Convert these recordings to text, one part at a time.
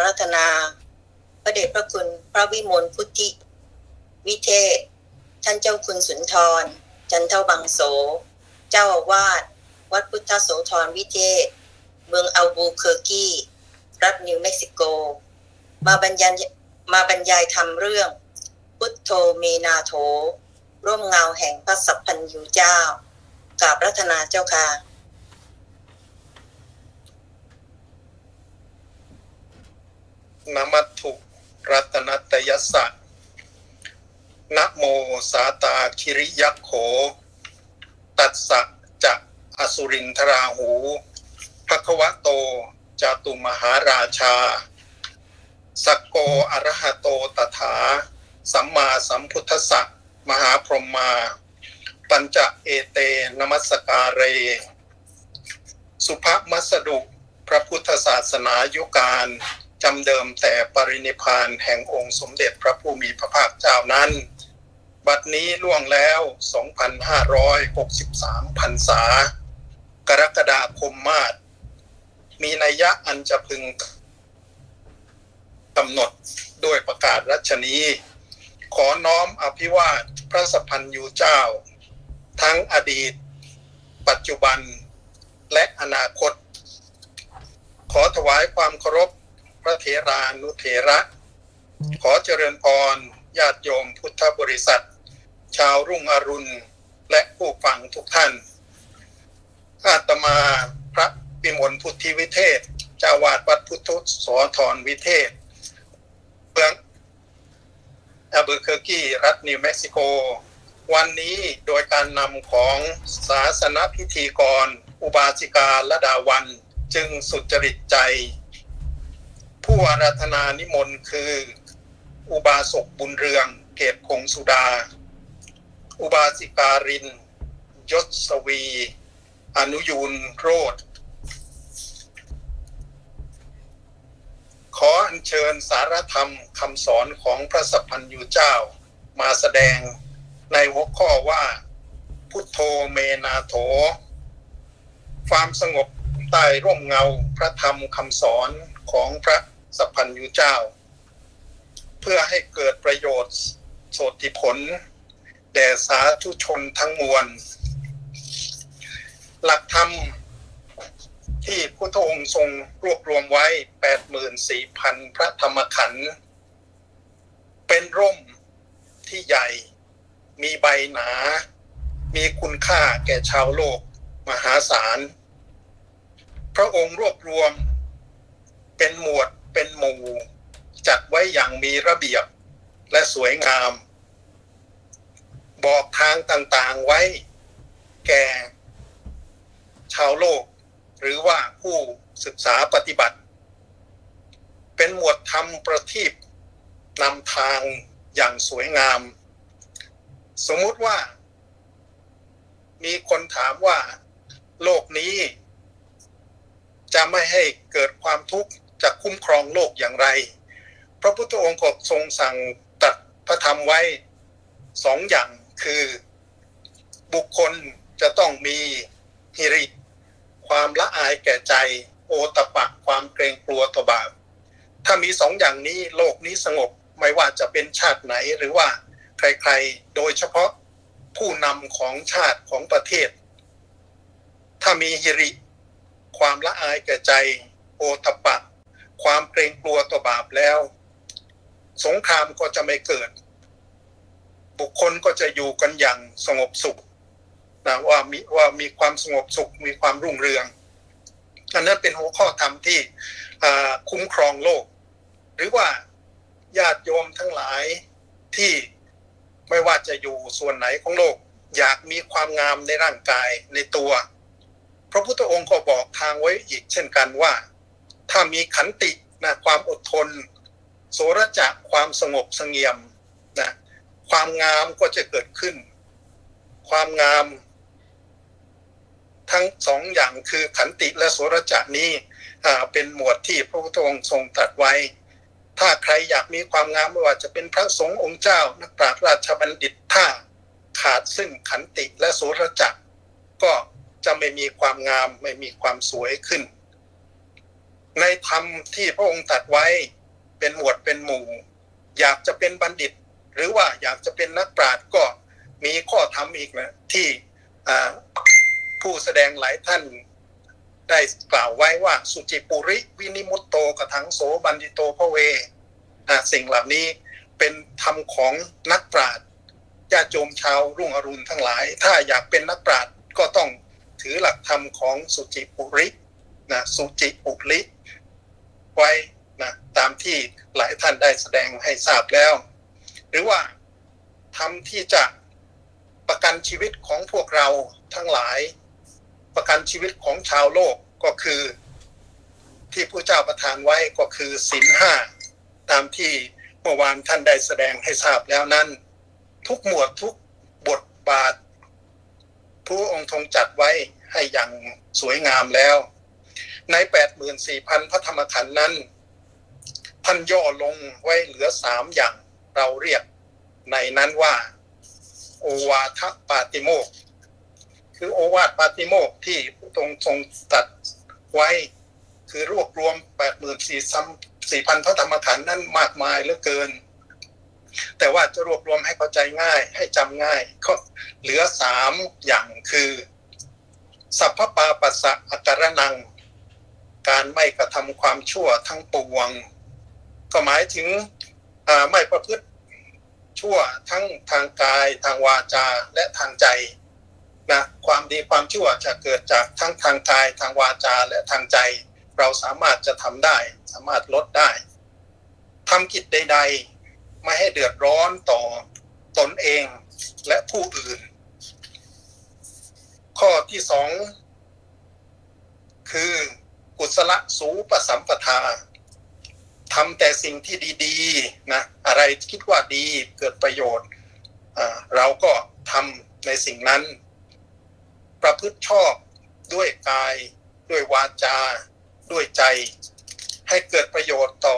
พรัตนา พระเดชพระคุณพระวิมลพุทธิ วิเทศ ท่านเจ้าคุณสุนทร จันเทวังโส เจ้าอาวาสวัดพุทธโสธรวิเทศ เมืองอัลบูเคอร์กีรัฐนิวเม็กซิโก มาบรรยายมาบรรยายทำเรื่อง พุทโธเมนาโถ ร่วมเงาแห่งพระสัพพัญญูเจ้ากราบรัตนาเจ้าค่ะ นมัตถุรัตนัตยสสะนะโมสาตาคิริยักโข ตัสสะจะอสุรินทราหูภควะโตจตุมหาราชา สกโกอรหะโตตถา สัมมาสัมพุทธสสะมหาพรหมมา ปัญจเอเตนมัสการเร สุภมัสดุพระพุทธศาสนายุการ จำเดิมแต่ปรินิพานแห่งองค์สมเด็จพระผู้มีพระภาคเจ้านั้น บัดนี้ล่วงแล้ว 2,563พรรษา กรกฎาคมมาศมีนัยยะอันจะพึงกำหนดด้วยประกาศรัชนี ขอน้อมอภิวาทพระสัพพันยูเจ้า ทั้งอดีต ปัจจุบันและอนาคต ขอถวายความเคารพ ระเถรานุเถระ ขอเจริญพรญาติโยมพุทธบริษัท ชาวรุ่งอรุณและผู้ฟังทุกท่าน อาตมาพระปิมลพุทธิวิเทศ เจ้าวาดวัดพุทธโสธรวิเทศเมืองอเบอร์เคอร์กี้รัฐนิวเม็กซิโก วันนี้โดยการนำของศาสนพิธีกร อุบาสิกาละดาวัน จึงสุจริตใจ ผู้อาราธนานิมนต์คือ อุบาสกบุญเรือง เกตคงสุดา อุบาสิการิน ยศวี อนุยูนโรธขออัญเชิญสารธรรมคำสอนของพระสัพพันยูเจ้ามาแสดงในหัวข้อว่า พุทโธเมนาโถ ความสงบใต้ร่มเงาพระธรรมคำสอนของพระ สัพพันยูเจ้า เพื่อให้เกิดประโยชน์โสติผล แด่สาธุชนทั้งมวล หลักธรรมที่พุทธองค์ทรงรวบรวมไว้ 84,000 พระธรรมขันธ์เป็นร่มที่ใหญ่ มีใบหนา มีคุณค่าแก่ชาวโลกมหาศาล พระองค์รวบรวมเป็นหมวด เป็นหมู่ จัดไว้อย่างมีระเบียบและสวยงาม บอกทางต่างๆไว้ แก่ ชาวโลก หรือว่าผู้ศึกษาปฏิบัติ เป็นหมวดธรรมประทีปนำทางอย่างสวยงาม สมมุติว่า มีคนถามว่า โลกนี้ จะไม่ให้เกิดความทุกข์ จะคุ้มครองโลกอย่างไร พระพุทธองค์ก็ทรงสั่งตรัดพระธรรมไว้สองอย่างคือบุคคลจะต้องมีฮิริ ความละอายแก่ใจ โอตปะความเกรงกลัวต่อบาปถ้ามีสองอย่างนี้โลกนี้สงบไม่ว่าจะเป็นชาติไหนหรือว่าใครๆ โดยเฉพาะผู้นำของชาติของประเทศ ถ้ามีฮิริ ความละอายแก่ใจ โอตปะ ความเกรงกลัวต่อบาปแล้ว สงครามก็จะไม่เกิด บุคคลก็จะอยู่กันอย่างสงบสุขนะว่ามีว่ามีความสงบสุขมีความรุ่งเรืองอันนั้นเป็นหัวข้อธรรมที่คุ้มครองโลก หรือว่าญาติโยมทั้งหลายที่ไม่ว่าจะอยู่ส่วนไหนของโลก อยากมีความงามในร่างกายในตัว พระพุทธองค์ก็บอกทางไว้อีกเช่นกันว่า ถ้ามีขันตินะความอดทน โสรจะความสงบสงเงียมนะความงามก็จะเกิดขึ้น ความงาม ทั้งสองอย่างคือขันติและโสรจะนี้เป็นหมวดที่พระพุทธองค์ทรงตรัสไว้ ถ้าใครอยากมีความงามไม่ว่าจะเป็นพระสงฆ์องค์เจ้า นักปราชญ์ราชบัณฑิตถ้าขาดซึ่งขันติและโสรจะก็จะไม่มีความงามไม่มีความสวยขึ้น ในธรรมที่พระองค์ตัดไว้เป็นหมวดเป็นหมู่ อยากจะเป็นบัณฑิต หรือว่าอยากจะเป็นนักปราชญ์ก็มีข้อธรรมอีกนะที่ผู้แสดงหลายท่านได้กล่าวไว้ว่าสุจิปุริวินิมุตโตกถังโสบันดิโตพระเวสิ่งเหล่านี้เป็นธรรมของนักปราชญ์ญาโยมชาวรุ่งอรุณทั้งหลาย ถ้าอยากเป็นนักปราชญ์ก็ต้องถือหลักธรรมของสุจิปุริ นะสุจิปุริไว้นะตามที่หลายท่านได้แสดงให้ทราบแล้ว หรือว่าทำที่จะประกันชีวิตของพวกเราทั้งหลาย ประกันชีวิตของชาวโลกก็คือ ที่พระเจ้าประทานไว้ก็คือศีลห้าตามที่เมื่อวานท่านได้แสดงให้ทราบแล้วนั้น ทุกหมวดทุกบทบาทพระองค์ทรงจัดไว้ให้อย่างสวยงามแล้ว ใน84,000พระธรรมขันธ์นั้นท่านย่อลงไว้เหลือสามอย่างเราเรียกในนั้นว่า โอวาทปาติโมก คือโอวาทปาติโมกที่พรงทรงตัดไว้ คือรวบรวม84,000พระธรรมขันธ์นั้นมากมายเหลือเกิน แต่ว่าจะรวบรวมให้เข้าใจง่าย ให้จำง่าย ก็เหลือสามอย่างคือ สัพพปาปัสสะอัการนัง การไม่กระทำความชั่วทั้งปวง ก็หมายถึงไม่ประพฤติชั่วทั้งทางกายทางวาจาและทางใจนะความดีความชั่วจะเกิดจากทั้งทางกายทางวาจาและทางใจ เราสามารถจะทำได้ สามารถลดได้ทำกิจใด ๆ ไม่ให้เดือดร้อนต่อตนเองและผู้อื่น ข้อที่สองคือ กุศลสูปสัมปทาทำแต่สิ่งที่ดีๆนะอะไรคิดว่าดีเกิดประโยชน์ เราก็ทำในสิ่งนั้น ประพฤติชอบด้วยกาย ด้วยวาจา ด้วยใจ ให้เกิดประโยชน์ต่อ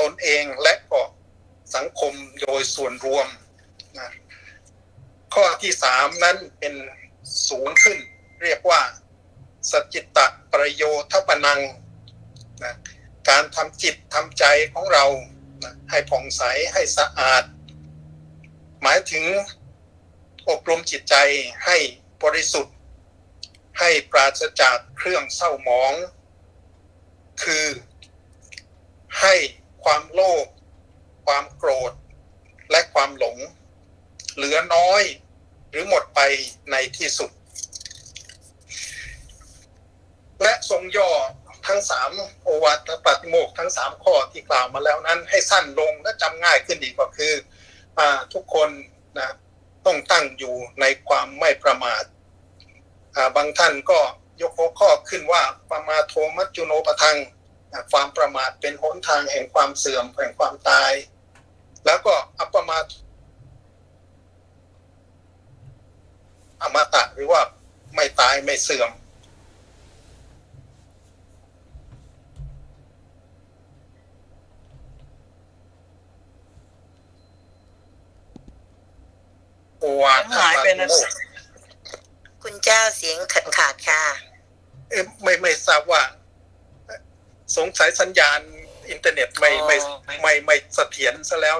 ตนเองและก็สังคมโดยส่วนรวมนะข้อที่สามนั้นเป็นสูงขึ้น เรียกว่าสจจิตต ประโยชน์ทปนังนะการทำจิตทำใจของเรานะให้ผ่องใสให้สะอาด หมายถึงอบรมจิตใจให้บริสุทธิ์ ให้ปราศจากเครื่องเศร้าหมอง คือให้ความโลภความโกรธ และความหลง เหลือน้อยหรือหมดไปในที่สุด และทรงย่อทั้งสามโอวาทปาติโมกทั้งสามข้อที่กล่าวมาแล้วนั้น ให้สั้นลงและจำง่ายขึ้นอีกก็คืออทุกคนนะต้องตั้งอยู่ในความไม่ประมาทบางท่านก็ยกหัวข้อขึ้นว่าประมาโทมัจจุโนปทังความประมาทเป็นหนทางแห่งความเสื่อมแห่งความตาย แล้วก็อัปปมาอมตะหรือว่าไม่ตายไม่เสื่อม โอวาทหายไปนะปาติโมกข์คุณเจ้าเสียงขาดขาดๆค่ะ เอ๊ะไม่ไม่ทราบว่า สงสัยสัญญาณอินเทอร์เน็ตไม่ไม่อ๋อไม่ไม่ไม่เสถียรซะแล้ว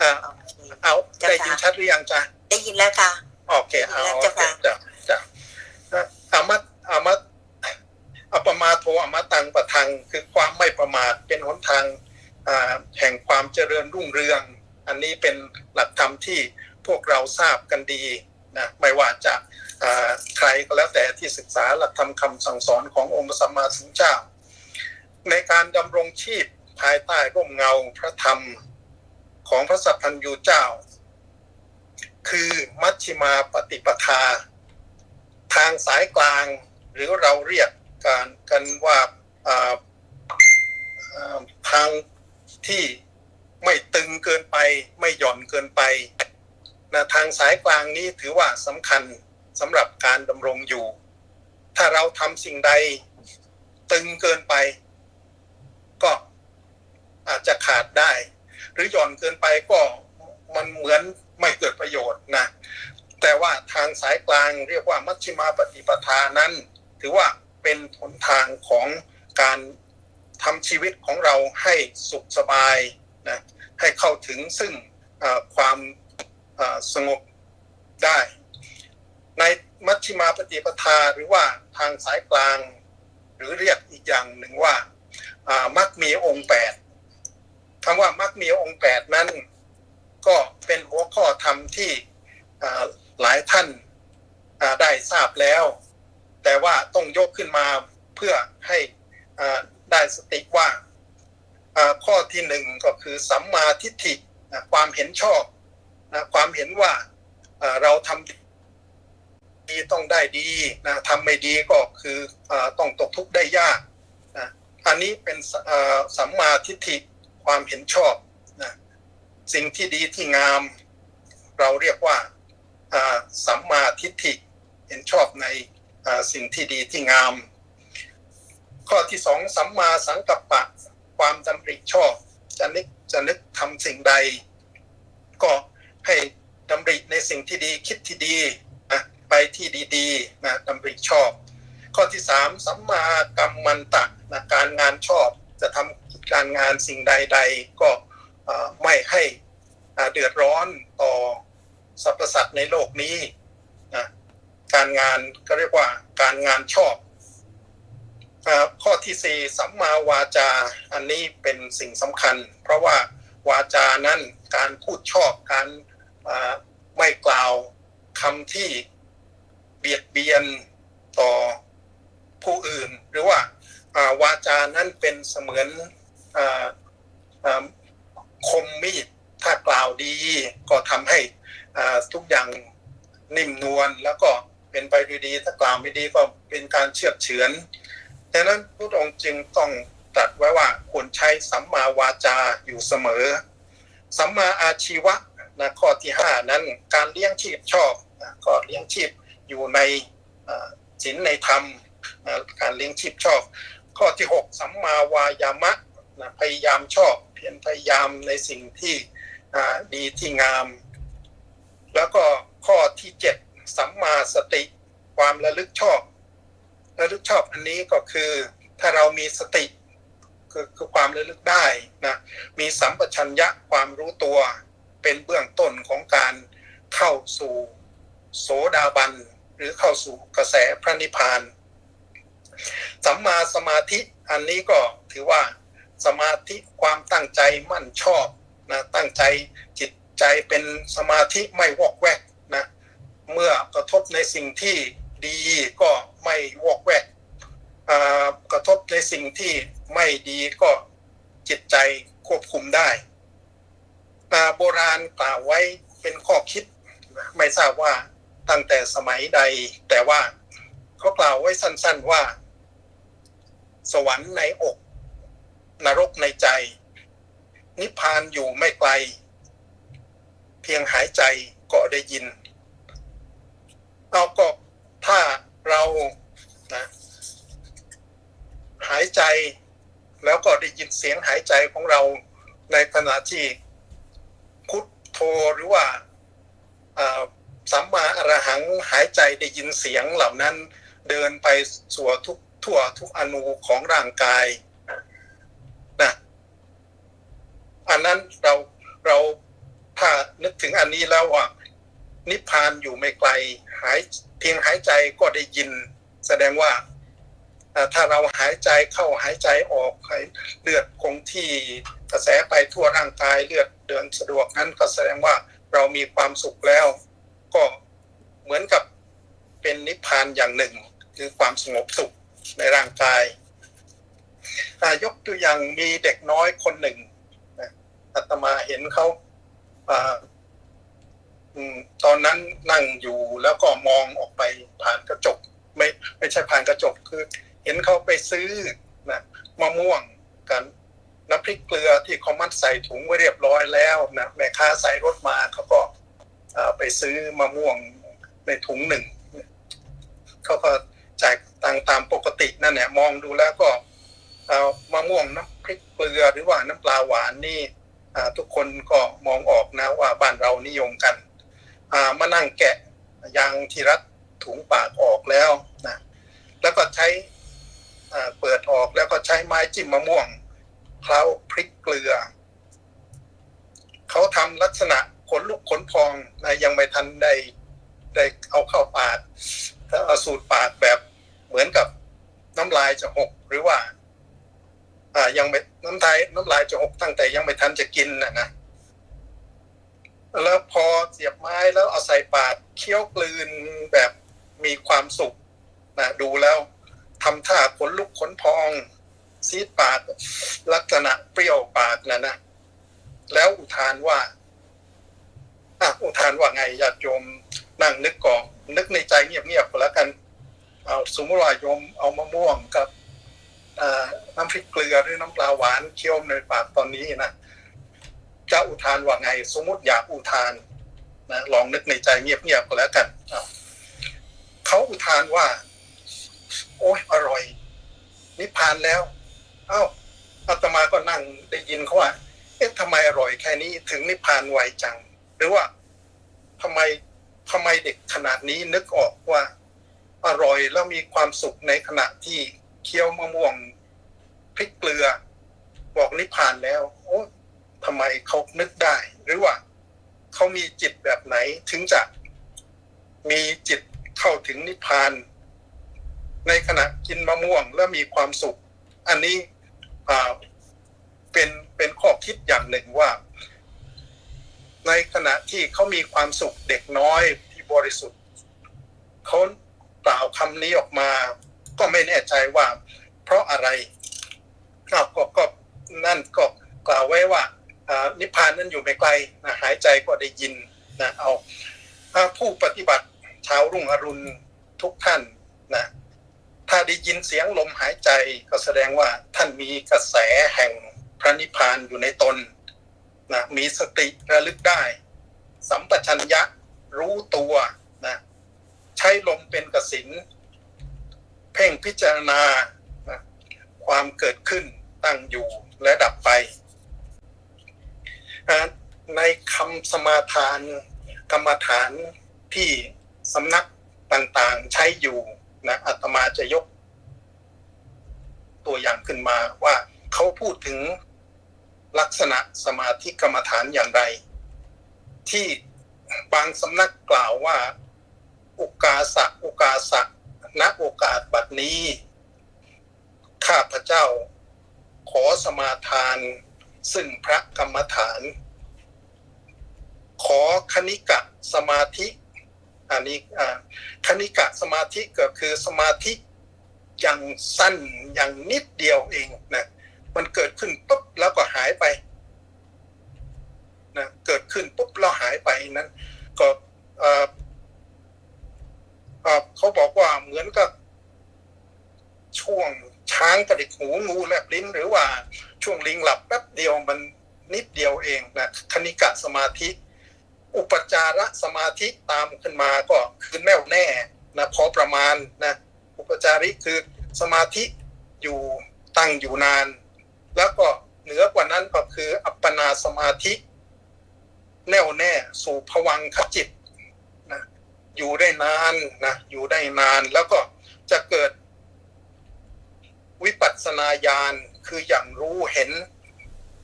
อ่าโอเคเอาจ้ะได้ยินชัดหรือยังจ๊ะได้ยินแล้วค่ะ โอเคเอาได้โอยินเคแล้วจ้ะจ้ะจ้ะอามัตอามัตอัปปมาโทอมตังปะทัง คือความไม่ประมาทเป็นหนทางอ่าแห่งความเจริญรุ่งเรือง อันนี้เป็นหลักธรรมที่ พวกเราทราบกันดีนะไม่ว่าจะใครก็แล้วแต่ที่ศึกษาหลักธรรมคำสั่งสอนขององค์สัมมาสัมพุทธเจ้า ในการดำรงชีพภายใต้ร่มเงาพระธรรมของพระสัพพัญญูเจ้า คือมัชฌิมาปฏิปทา ทางสายกลางหรือเราเรียกการกันว่าาทางที่ไม่ตึงเกินไปไม่หย่อนเกินไป นะทางสายกลางนี้ถือว่าสำคัญสำหรับการดำรงอยู่ ถ้าเราทำสิ่งใดตึงเกินไป ก็อาจจะขาดได้ หรือหย่อนเกินไปก็มันเหมือนไม่เกิดประโยชน์นะ แต่ว่าทางสายกลางเรียกว่ามัชฌิมาปฏิปทานั้น ถือว่าเป็นหนทางของการทำชีวิตของเราให้สุขสบายนะให้เข้าถึงซึ่งความ สงบได้ ในมัชฌิมาปฏิปทาหรือว่าทางสายกลาง หรือเรียกอีกอย่างหนึ่งว่ามักมีองค์แปดคำว่ามักมีองค์แปดนั้น ก็เป็นหัวข้อธรรมที่หลายท่านาได้ทราบแล้ว แต่ว่าต้องยกขึ้นมาเพื่อให้ได้สติว่าข้อที่หนึ่งก็คือสัมมาทิฏฐิความเห็นชอบ นะความเห็นว่าเราทำดีต้องได้ดีนะทำไม่ดีก็คืออต้องตกทุกข์ได้ยากนะอันนี้เป็นสัมมาทิฏฐิความเห็นชอบนะสิ่งที่ดีที่งาม เราเรียกว่าสัมมาทิฏฐิเห็นชอบในสิ่งที่ดีที่งาม ข้อที่สองสัมมาสังกัปปะความดำริชอบจะนึกจะนึกทำสิ่งใด ก็ ให้ดำริในสิ่งที่ดีคิดที่ดีนะไปที่ดีๆนะดำริชอบ ข้อที่สามสัมมากรรมมันตะนะการงานชอบ จะทำการงานสิ่งใด ๆ ก็ไม่ให้เดือดร้อนต่อสรรพสัตว์ในโลกนี้นะการงานก็เรียกว่าการงานชอบข้อที่สี่สัมมาวาจาอันนี้เป็นสิ่งสำคัญ เพราะว่าวาจานั้นการพูดชอบการ ไม่กล่าวคำที่เบียดเบียนต่อผู้อื่น หรือว่าาวาจานั้นเป็นเสมือนออคมมีดถ้ากล่าวดี ก็ทำให้ทุกอย่างนิ่มนวลแล้วก็เป็นไปด้วยดี ถ้ากล่าวไม่ดีก็เป็นการเชื่อดเฉือนดังนั้นพระองค์จึงต้องตรัสไว้ว่าควรใช้สัมมาวาจาอยู่เสมอ สัมมาอาชีวะ นะข้อที่ห้านั้นการเลี้ยงชีพชอบนะก็เลี้ยงชีพอยู่ในศีลในธรรมนะการเลี้ยงชีพชอบ ข้อที่หกสัมมาวายามะนะพยายามชอบเพียรพยายามในสิ่งที่ดีที่งาม แล้วก็ข้อที่เจ็ดสัมมาสติความระลึกชอบ ระลึกชอบอันนี้ก็คือถ้าเรามีสติคือคือความระลึกได้นะมีสัมปชัญญะความรู้ตัว เป็นเบื้องต้นของการเข้าสู่โสดาบัน หรือเข้าสู่กระแสพระนิพพานสัมมาสมาธิอันนี้ก็ถือว่าสมาธิความตั้งใจมั่นชอบนะตั้งใจจิตใจเป็นสมาธิไม่วอกแวกนะเมื่อกระทบในสิ่งที่ดีก็ไม่วอกแวกกระทบในสิ่งที่ไม่ดีก็จิตใจควบคุมได้ ราณกล่าวไว้เป็นข้อคิด ไม่ทราบว่าตั้งแต่สมัยใด แต่ว่าเขากล่าวไว้สั้น ๆว่า สวรรค์ในอก นรกในใจ นิพพานอยู่ไม่ไกล เพียงหายใจก็ได้ยินเอาก็ถ้าเรานะหายใจแล้วก็ได้ยินเสียงหายใจของเราในขณะที่ พุทโธหรือว่าสัมมาอรหังหายใจได้ยินเสียงเหล่านั้นเดินไปสู่ทุกทั่วทุกอนูของร่างกายนะอันนั้นเราเราถ้านึกถึงอันนี้แล้วว่านิพพานอยู่ไม่ไกล หายเพียงหายใจก็ได้ยิน แสดงว่าถ้าเราหายใจเข้าหายใจออกให้เลือดคงที่ กระแสไปทั่วร่างกายเลือดเดินสะดวกนั้นก็แสดงว่าเรามีความสุขแล้ว ก็เหมือนกับเป็นนิพพานอย่างหนึ่ง คือความสงบสุขในร่างกายายกตัวอย่างมีเด็กน้อยคนหนึ่งอาตมาเห็นเขาอตอนนั้นนั่งอยู่แล้วก็มองออกไปผ่านกระจก ไม่ไม่ใช่ผ่านกระจกคือ เห็นเขาไปซื้อนะมะม่วงกัน น้ำพริกเกลือที่เขามัดใส่ถุงไว้เรียบร้อยแล้วนะแม่ค้าใส่รถมาเขาก็ไปซื้อมะม่วงในถุงหนึ่งเขาก็จ่ายตังค์ตามปกตินั่นแหละมองดูแล้วก็มะม่วงน้ำพริกเกลือหรือว่าน้ำปลาหวานนี่ทุกคนก็มองออกนะว่าบ้านเรานิยมกันมานั่งแกะยางที่รัดถุงปากออกแล้วนะแล้วก็ใช้เปิดออกแล้วก็ใช้ไม้จิ้มมะม่วง เคล้าพริกเกลือ เขาทำลักษณะขนลุกขนพองนะยังไม่ทันได้ได้เอาเข้าปากถ้าเอาสูตรปากแบบเหมือนกับน้ำลายจะหกหรือว่า อ่ายังไม่น้ำลายน้ำลายจะหกตั้งแต่ยังไม่ทันจะกินนะนะแล้วพอเสียบไม้แล้วเอาใส่ปากเคี้ยวกลืนแบบมีความสุขนะดูแล้วทำท่าขนลุกขนพอง ซีดปากลักษณะเปรี้ยวปากนะนะ แล้วอุทานว่าอะอุทานว่าไงญาติโยมนั่งนึกก่อนนึกในใจเงียบๆก็แล้วกันเอาสมมติว่าโยมเอามะม่วงกับน้ำพริกเกลือหรือน้ำปลาหวานเคี้ยวในปากตอนนี้นะจะอุทานว่าไง สมมติอยากอุทานนะลองนึกในใจเงียบๆก็แล้วกันเขาอุทานว่า โอ้ยอร่อย นิพพานแล้ว เอ้าอาตมาก็นั่งได้ยินเขาว่า เอ๊ะทำไมอร่อยแค่นี้ถึงนิพพานไวจัง หรือว่าทำไมทำไมเด็กขนาดนี้นึกออกว่า อร่อยแล้วมีความสุขในขณะที่เคี้ยวมะม่วงพริกเกลือ บอกนิพพานแล้ว โอ้ทำไมเขานึกได้ หรือว่าเขามีจิตแบบไหนถึงจะมีจิตเข้าถึงนิพพาน ในขณะกินมะม่วงแล้วมีความสุข อันนี้ เป็นเป็นข้อคิดอย่างหนึ่งว่า ในขณะที่เขามีความสุขเด็กน้อยที่บริสุทธิ์เขากล่าวคำนี้ออกมา ก็ไม่แน่ใจว่า เพราะอะไรก็ก็ก็นั่นก็กล่าวไว้ว่านิพพานนั้นอยู่ไม่ไกลนะหายใจก็ได้ยินนะเอาถ้าผู้ปฏิบัติชาวรุ่งอรุณทุกท่านนะ ถ้าได้ยินเสียงลมหายใจก็แสดงว่าท่านมีกระแสแห่งพระนิพพานอยู่ในตนนะมีสติระลึกได้ สัมปชัญญะรู้ตัวนะใช้ลมเป็นกสินเพ่งพิจารณานะความเกิดขึ้นตั้งอยู่และดับไป ในคำสมาทานกรรมฐานที่สำนักต่างๆใช้อยู่ นะอาตมาจะยก ตัวอย่างขึ้นมาว่าเขาพูดถึงลักษณะสมาธิกรรมฐานอย่างไร ที่บางสำนักกล่าวว่าอุกาสะอุกาสะณโอกาสบัดนี้ ข้าพเจ้า ขอสมาทาน ซึ่งพระกรรมฐาน ขอคณิกะสมาธิ อันนี้คณิกะสมาธิก็คือสมาธิอย่างสั้นอย่างนิดเดียวเองนะมันเกิดขึ้นปุ๊บแล้วก็หายไปนะเกิดขึ้นปุ๊บแล้วหายไปนั้น ก็เอ่อเอ่อเขาบอกว่าเหมือนกับช่วงช้างกระดิกหูงูแลบลิ้น หรือว่าช่วงลิงหลับแป๊บเดียวมันนิดเดียวเองนะคณิกะสมาธิ อุปจารสมาธิตามขึ้นมาก็คือแน่วแน่นะพอประมาณนะอุปจาริคือสมาธิอยู่ตั้งอยู่นาน แล้วก็เหนือกว่านั้นก็คืออัปปนาสมาธิ แน่วแน่สู่ผวังคจิตนะอยู่ได้นานนะอยู่ได้นานแล้วก็จะเกิดวิปัสสนาญาณคืออย่างรู้เห็น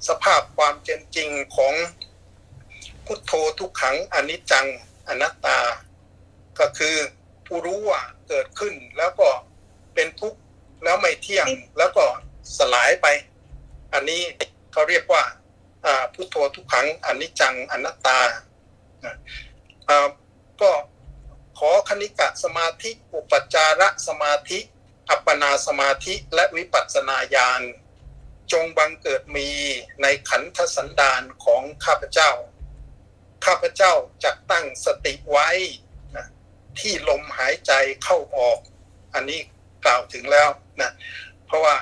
สภาพความเป็นจริงของ พุทโธทุกขังอนิจจังอนัตตา ก็คือผู้รู้ว่าเกิดขึ้นแล้วก็เป็นทุกข์แล้วไม่เที่ยงแล้วก็สลายไป อันนี้เขาเรียกว่าอ่าพุทโธทุกขังอนิจจังอนัตตาอ่าอ่าก็ขอคณิกะสมาธิอุปจารสมาธิ อัปปนาสมาธิและวิปัสสนาญาณจงบังเกิดมีในขันธสันดานของข้าพเจ้า ข้าพเจ้าจะตั้งสติไว้นะที่ลมหายใจเข้าออก อันนี้กล่าวถึงแล้วนะเพราะว่า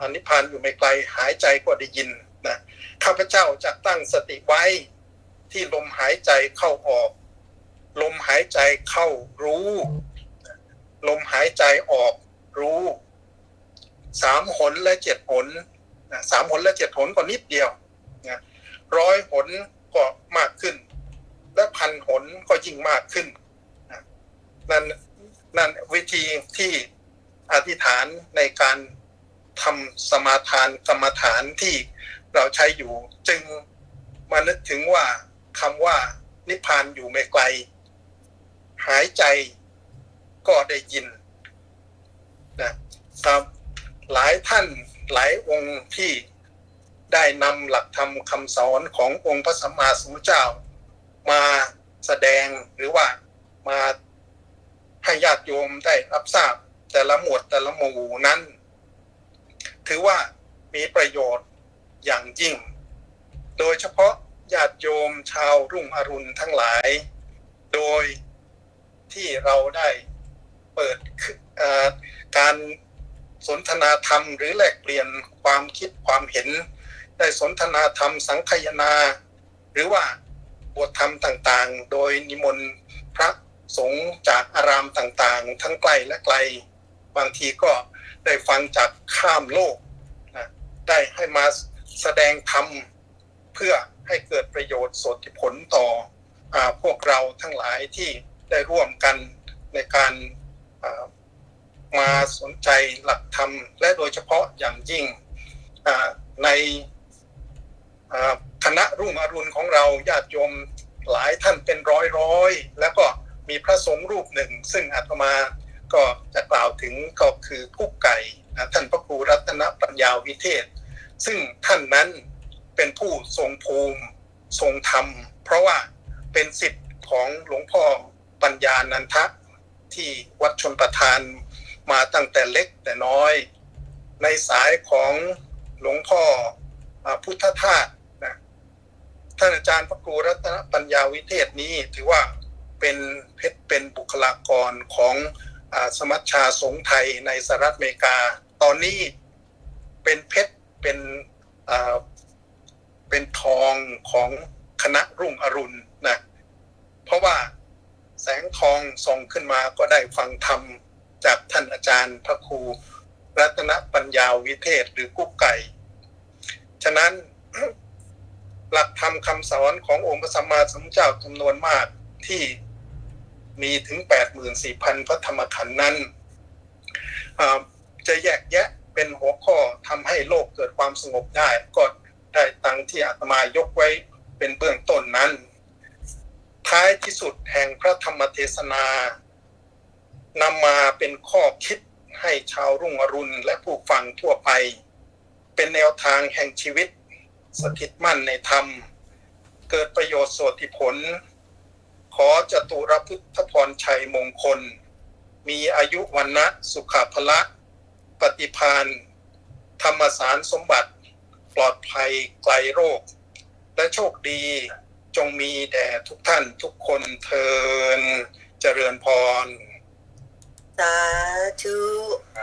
อันนิพพานอยู่ไม่ไกลหายใจก็ได้ยินนะข้าพเจ้าจะตั้งสติไว้ที่ลมหายใจเข้าออก ลมหายใจเข้ารู้ ลมหายใจออกรู้สามหนและเจ็ดหนสามหนและเจ็ดหนก็นิดเดียวนะร้อยหน ก็มากขึ้น และพันหนก็ยิ่งมากขึ้นนั่นนั่นวิธีที่อธิษฐานในการทำสมาทานกรรมฐานที่เราใช้อยู่ จึงมานึกถึงว่าคำว่านิพพานอยู่ไม่ไกล หายใจก็ได้ยินนะครับหลายท่านหลายองค์ที่ ได้นำหลักธรรมคำสอนขององค์พระสัมมาสัมพุทธเจ้า มาแสดงหรือว่ามาให้ญาติโยมได้รับทราบแต่ละหมวดแต่ละหมู่นั้น ถือว่ามีประโยชน์อย่างยิ่ง โดยเฉพาะญาติโยมชาวรุ่งอรุณทั้งหลาย โดยที่เราได้เปิดการสนทนาธรรมหรือแลกเปลี่ยนความคิดความเห็น ได้สนทนาธรรมสังคายนา หรือว่าบทธรรมต่างๆ โดยนิมนต์พระสงฆ์จากอารามต่างๆ ทั้งใกล้และไกล บางทีก็ได้ฟังจากข้ามโลกนะได้ให้มาแสดงธรรมเพื่อให้เกิดประโยชน์สดผลต่ออพวกเราทั้งหลายที่ได้ร่วมกันในการมาสนใจหลักธรรม และโดยเฉพาะอย่างยิ่งใน คณะรุ่งอรุณของเราญาติโยมหลายท่านเป็นร้อยร้อยแล้วก็มีพระสงฆ์รูปหนึ่ง ซึ่งอาตมาก็จะกล่าวถึงก็คือกุ๊กไก่นะท่านพระครูรัตนปัญญาวิเทศ ซึ่งท่านนั้นเป็นผู้ทรงภูมิทรงธรรม เพราะว่าเป็นสิทธิ์ของหลวงพ่อปัญญานันทะที่วัดชนประทานมาตั้งแต่เล็กแต่น้อย ในสายของหลวงพ่อพุทธทาส ท่านอาจารย์พระครูรัตนปัญญาวิเทศนี้ถือว่าเป็นเพชรเป็นบุคลากรของอสมัชชาสงฆ์ไทยในสหรัฐอเมริกา ตอนนี้เป็นเพชรเป็นอ่าเป็นทองของคณะรุ่งอรุณนะเพราะว่าแสงทองส่องขึ้นมาก็ได้ฟังธรรมจากท่านอาจารย์พระครูรัตนปัญญาวิเทศหรือกุ๊กไก่ ฉะนั้น หลักธรรมคำสอนขององค์พระสัมมาสัมพุทธเจ้าจำนวนมากที่มีถึง 84,000 พระธรรมขันธ์นั้น จะแยกแยะเป็นหัวข้อทำให้โลกเกิดความสงบได้ ก็ได้ตังที่อาตมายกไว้เป็นเบื้องต้นนั้น ท้ายที่สุดแห่งพระธรรมเทศนานำมาเป็นข้อคิดให้ชาวรุ่งอรุณและผู้ฟังทั่วไป เป็นแนวทางแห่งชีวิต สถิตมั่นในธรรม เกิดประโยชน์โสติผล ขอจตุรพุทธพรชัยมงคล มีอายุวันนะสุขภละ ปฏิพานธรรมสารสมบัติปลอดภัยไกลโรค และโชคดีจงมีแด่ทุกท่านทุกคนเทินเจริญพร สาธุ